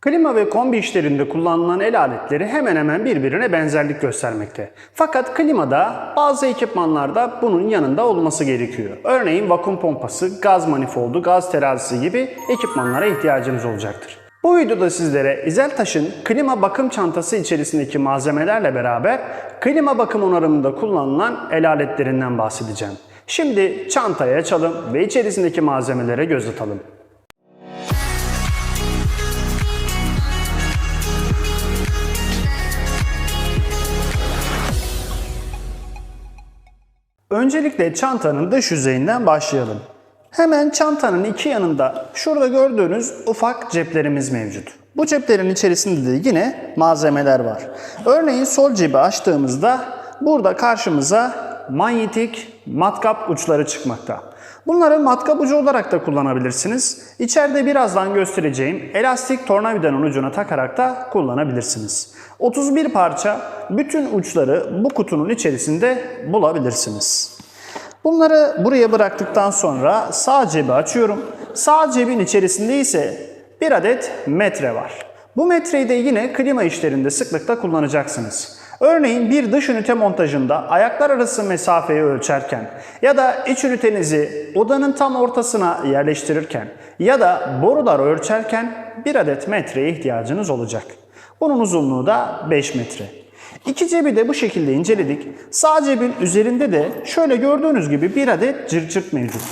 Klima ve kombi işlerinde kullanılan el aletleri hemen hemen birbirine benzerlik göstermekte. Fakat klimada bazı ekipmanlarda bunun yanında olması gerekiyor. Örneğin vakum pompası, gaz manifoldu, gaz terazisi gibi ekipmanlara ihtiyacınız olacaktır. Bu videoda sizlere İzeltaş'ın klima bakım çantası içerisindeki malzemelerle beraber klima bakım onarımında kullanılan el aletlerinden bahsedeceğim. Şimdi çantayı açalım ve içerisindeki malzemelere göz atalım. Öncelikle çantanın dış yüzeyinden başlayalım. Hemen çantanın iki yanında şurada gördüğünüz ufak ceplerimiz mevcut. Bu ceplerin içerisinde de yine malzemeler var. Örneğin sol cebi açtığımızda burada karşımıza manyetik matkap uçları çıkmakta. Bunları matkap ucu olarak da kullanabilirsiniz. İçeride birazdan göstereceğim elastik tornavidanın ucuna takarak da kullanabilirsiniz. 31 parça bütün uçları bu kutunun içerisinde bulabilirsiniz. Bunları buraya bıraktıktan sonra sağ cebi açıyorum. Sağ cebin içerisinde ise bir adet metre var. Bu metreyi de yine klima işlerinde sıklıkla kullanacaksınız. Örneğin bir dış ünite montajında ayaklar arası mesafeyi ölçerken ya da iç ünitenizi odanın tam ortasına yerleştirirken ya da borular ölçerken bir adet metreye ihtiyacınız olacak. Bunun uzunluğu da 5 metre. İki cebi de bu şekilde inceledik. Sağ cebin üzerinde de şöyle gördüğünüz gibi bir adet cırcırt mevcut.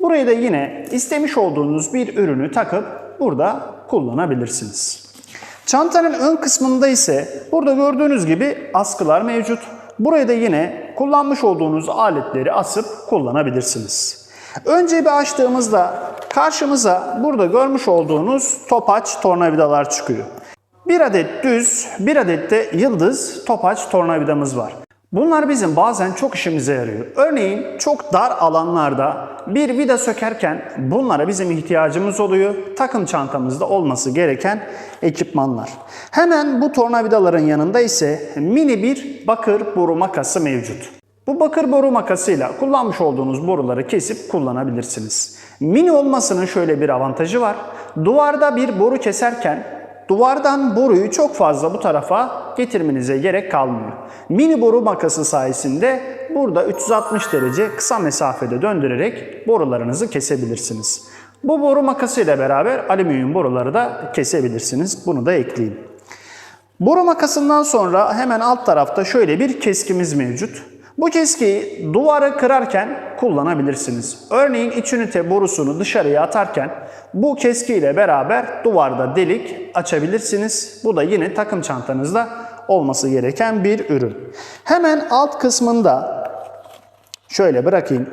Buraya da yine istemiş olduğunuz bir ürünü takıp burada kullanabilirsiniz. Çantanın ön kısmında ise burada gördüğünüz gibi askılar mevcut. Buraya da yine kullanmış olduğunuz aletleri asıp kullanabilirsiniz. Ön cebi açtığımızda karşımıza burada görmüş olduğunuz topaç tornavidalar çıkıyor. Bir adet düz, bir adet de yıldız topaç tornavidamız var. Bunlar bizim bazen çok işimize yarıyor. Örneğin çok dar alanlarda bir vida sökerken bunlara bizim ihtiyacımız oluyor. Takım çantamızda olması gereken ekipmanlar. Hemen bu tornavidaların yanında ise mini bir bakır boru makası mevcut. Bu bakır boru makasıyla kullanmış olduğunuz boruları kesip kullanabilirsiniz. Mini olmasının şöyle bir avantajı var. Duvarda bir boru keserken Duvardan boruyu çok fazla bu tarafa getirmenize gerek kalmıyor. Mini boru makası sayesinde burada 360 derece kısa mesafede döndürerek borularınızı kesebilirsiniz. Bu boru makası ile beraber alüminyum boruları da kesebilirsiniz. Bunu da ekleyeyim. Boru makasından sonra hemen alt tarafta şöyle bir keskimiz mevcut. Bu keskiyi duvarı kırarken kullanabilirsiniz. Örneğin iç ünite borusunu dışarıya atarken bu keski ile beraber duvarda delik açabilirsiniz. Bu da yine takım çantanızda olması gereken bir ürün. Hemen alt kısmında şöyle bırakayım.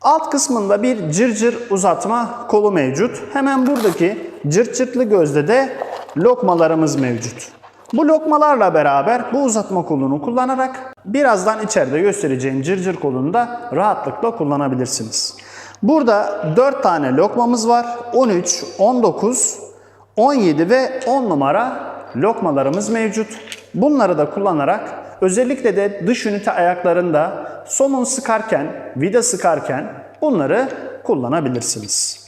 Alt kısmında bir cırcır uzatma kolu mevcut. Hemen buradaki cırt cırtlı gözde de lokmalarımız mevcut. Bu lokmalarla beraber bu uzatma kolunu kullanarak birazdan içeride göstereceğim cırcır kolunu da rahatlıkla kullanabilirsiniz. Burada 4 tane lokmamız var. 13, 19, 17 ve 10 numara lokmalarımız mevcut. Bunları da kullanarak özellikle de dış ünite ayaklarında somun sıkarken, vida sıkarken bunları kullanabilirsiniz.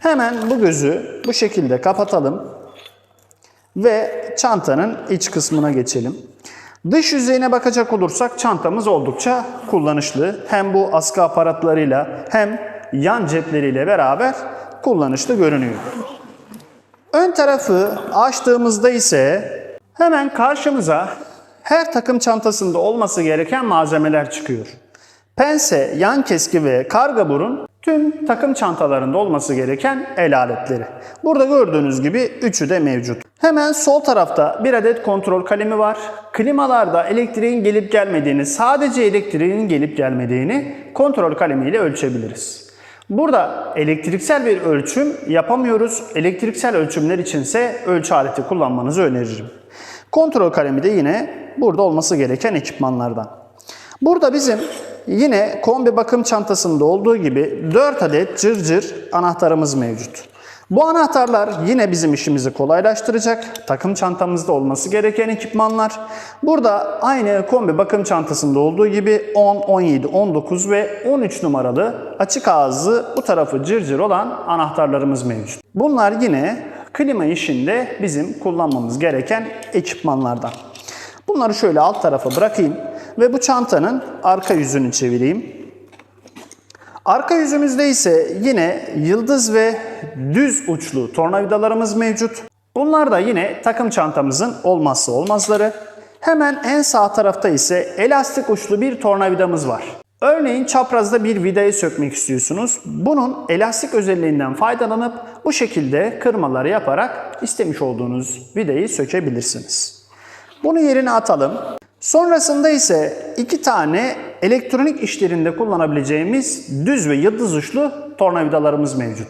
Hemen bu gözü bu şekilde kapatalım ve çantanın iç kısmına geçelim. Dış yüzeyine bakacak olursak çantamız oldukça kullanışlı. Hem bu askı aparatlarıyla hem yan cepleriyle beraber kullanışlı görünüyor. Ön tarafı açtığımızda ise hemen karşımıza her takım çantasında olması gereken malzemeler çıkıyor. Pense, yan keski ve karga burun tüm takım çantalarında olması gereken el aletleri. Burada gördüğünüz gibi üçü de mevcut. Hemen sol tarafta bir adet kontrol kalemi var. Klimalarda elektriğin gelip gelmediğini, sadece elektriğin gelip gelmediğini kontrol kalemiyle ölçebiliriz. Burada elektriksel bir ölçüm yapamıyoruz. Elektriksel ölçümler içinse ölçü aleti kullanmanızı öneririm. Kontrol kalemi de yine burada olması gereken ekipmanlardan. Burada bizim yine kombi bakım çantasında olduğu gibi 4 adet cırcır anahtarımız mevcut. Bu anahtarlar yine bizim işimizi kolaylaştıracak. Takım çantamızda olması gereken ekipmanlar. Burada aynı kombi bakım çantasında olduğu gibi 10, 17, 19 ve 13 numaralı açık ağızlı bu tarafı cırcır olan anahtarlarımız mevcut. Bunlar yine klima işinde bizim kullanmamız gereken ekipmanlardan. Bunları şöyle alt tarafa bırakayım ve bu çantanın arka yüzünü çevireyim. Arka yüzümüzde ise yine yıldız ve düz uçlu tornavidalarımız mevcut. Bunlar da yine takım çantamızın olmazsa olmazları. Hemen en sağ tarafta ise elastik uçlu bir tornavidamız var. Örneğin çaprazda bir vidayı sökmek istiyorsunuz. Bunun elastik özelliğinden faydalanıp bu şekilde kırmaları yaparak istemiş olduğunuz vidayı sökebilirsiniz. Bunu yerine atalım. Sonrasında ise iki tane elektronik işlerinde kullanabileceğimiz düz ve yıldız uçlu tornavidalarımız mevcut.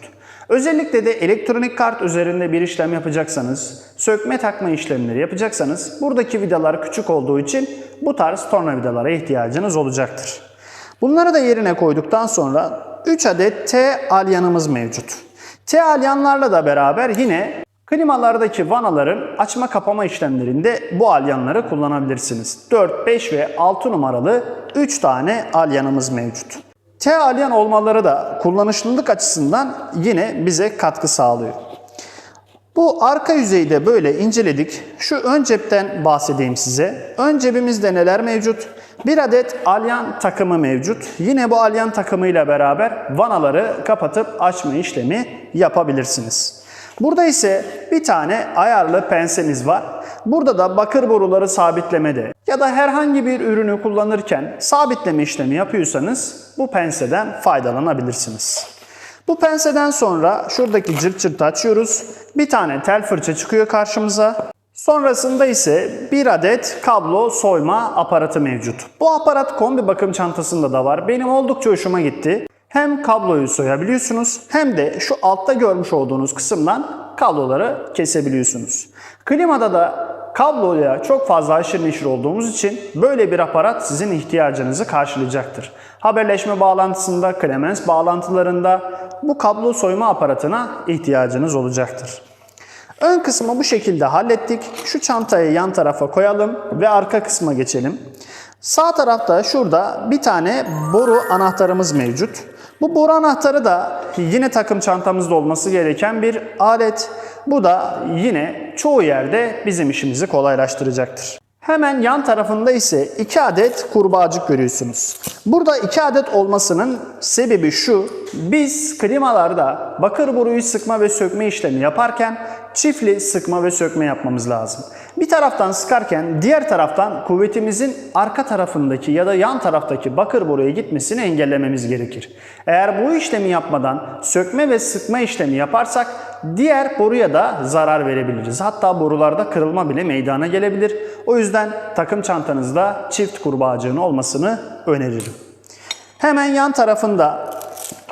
Özellikle de elektronik kart üzerinde bir işlem yapacaksanız, sökme takma işlemleri yapacaksanız buradaki vidalar küçük olduğu için bu tarz tornavidalara ihtiyacınız olacaktır. Bunları da yerine koyduktan sonra 3 adet T alyanımız mevcut. T alyanlarla da beraber yine klimalardaki vanaların açma kapama işlemlerinde bu alyanları kullanabilirsiniz. 4, 5 ve 6 numaralı 3 tane alyanımız mevcut. T alyan olmaları da kullanışlılık açısından yine bize katkı sağlıyor. Bu arka yüzeyi de böyle inceledik. Şu ön cepten bahsedeyim size. Ön cebimizde neler mevcut? Bir adet alyan takımı mevcut. Yine bu alyan takımıyla beraber vanaları kapatıp açma işlemi yapabilirsiniz. Burada ise bir tane ayarlı pensemiz var. Burada da bakır boruları sabitlemede ya da herhangi bir ürünü kullanırken sabitleme işlemi yapıyorsanız bu penseden faydalanabilirsiniz. Bu penseden sonra şuradaki cırt cırtı açıyoruz. Bir tane tel fırça çıkıyor karşımıza. Sonrasında ise bir adet kablo soyma aparatı mevcut. Bu aparat kombi bakım çantasında da var. Benim oldukça hoşuma gitti. Hem kabloyu soyabiliyorsunuz hem de şu altta görmüş olduğunuz kısımdan kabloları kesebiliyorsunuz. Klimada da kabloya çok fazla aşırı neşir olduğumuz için böyle bir aparat sizin ihtiyacınızı karşılayacaktır. Haberleşme bağlantısında, klemens bağlantılarında bu kablo soyma aparatına ihtiyacınız olacaktır. Ön kısmı bu şekilde hallettik. Şu çantayı yan tarafa koyalım ve arka kısma geçelim. Sağ tarafta şurada bir tane boru anahtarımız mevcut. Bu boru anahtarı da yine takım çantamızda olması gereken bir alet. Bu da yine çoğu yerde bizim işimizi kolaylaştıracaktır. Hemen yan tarafında ise iki adet kurbağacık görüyorsunuz. Burada iki adet olmasının sebebi şu. Biz klimalarda bakır boruyu sıkma ve sökme işlemi yaparken çiftli sıkma ve sökme yapmamız lazım. Bir taraftan sıkarken diğer taraftan kuvvetimizin arka tarafındaki ya da yan taraftaki bakır boruya gitmesini engellememiz gerekir. Eğer bu işlemi yapmadan sökme ve sıkma işlemi yaparsak diğer boruya da zarar verebiliriz. Hatta borularda kırılma bile meydana gelebilir. O yüzden takım çantanızda çift kurbağacığın olmasını öneririm. Hemen yan tarafında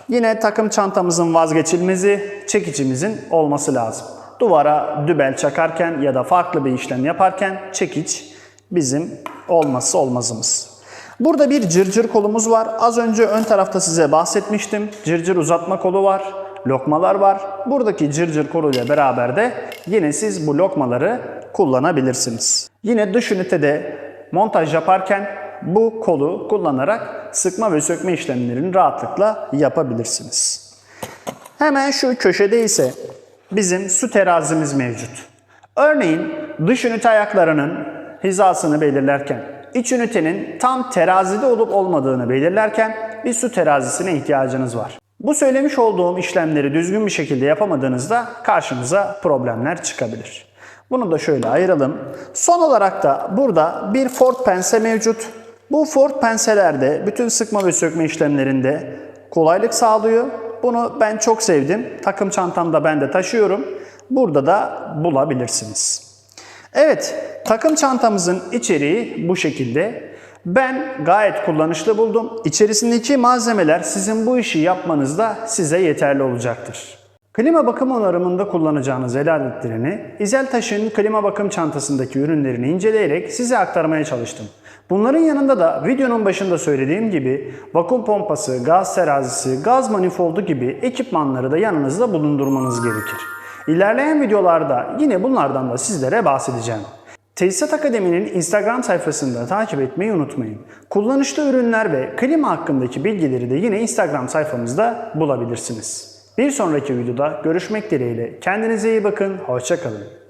yine takım çantamızın vazgeçilmezi çekicimizin olması lazım. Duvara dübel çakarken ya da farklı bir işlem yaparken çekiç bizim olmazsa olmazımız. Burada bir cırcır kolumuz var. Az önce ön tarafta size bahsetmiştim. Cırcır uzatma kolu var. Lokmalar var. Buradaki cırcır koluyla beraber de yine siz bu lokmaları kullanabilirsiniz. Yine dış ünitede montaj yaparken bu kolu kullanarak sıkma ve sökme işlemlerini rahatlıkla yapabilirsiniz. Hemen şu köşede ise bizim su terazimiz mevcut. Örneğin dış ünite ayaklarının hizasını belirlerken, iç ünitenin tam terazide olup olmadığını belirlerken bir su terazisine ihtiyacınız var. Bu söylemiş olduğum işlemleri düzgün bir şekilde yapamadığınızda karşınıza problemler çıkabilir. Bunu da şöyle ayıralım. Son olarak da burada bir Ford pense mevcut. Bu Ford penselerde bütün sıkma ve sökme işlemlerinde kolaylık sağlıyor. Bunu ben çok sevdim. Takım çantamda ben de taşıyorum. Burada da bulabilirsiniz. Evet, takım çantamızın içeriği bu şekilde. Ben gayet kullanışlı buldum. İçerisindeki malzemeler sizin bu işi yapmanızda size yeterli olacaktır. Klima bakım onarımında kullanacağınız el aletlerini İzeltaş'ın klima bakım çantasındaki ürünlerini inceleyerek size aktarmaya çalıştım. Bunların yanında da videonun başında söylediğim gibi vakum pompası, gaz terazisi, gaz manifoldu gibi ekipmanları da yanınızda bulundurmanız gerekir. İlerleyen videolarda yine bunlardan da sizlere bahsedeceğim. Tesisat Akademi'nin Instagram sayfasında takip etmeyi unutmayın. Kullanışlı ürünler ve klima hakkındaki bilgileri de yine Instagram sayfamızda bulabilirsiniz. Bir sonraki videoda görüşmek dileğiyle. Kendinize iyi bakın, hoşçakalın.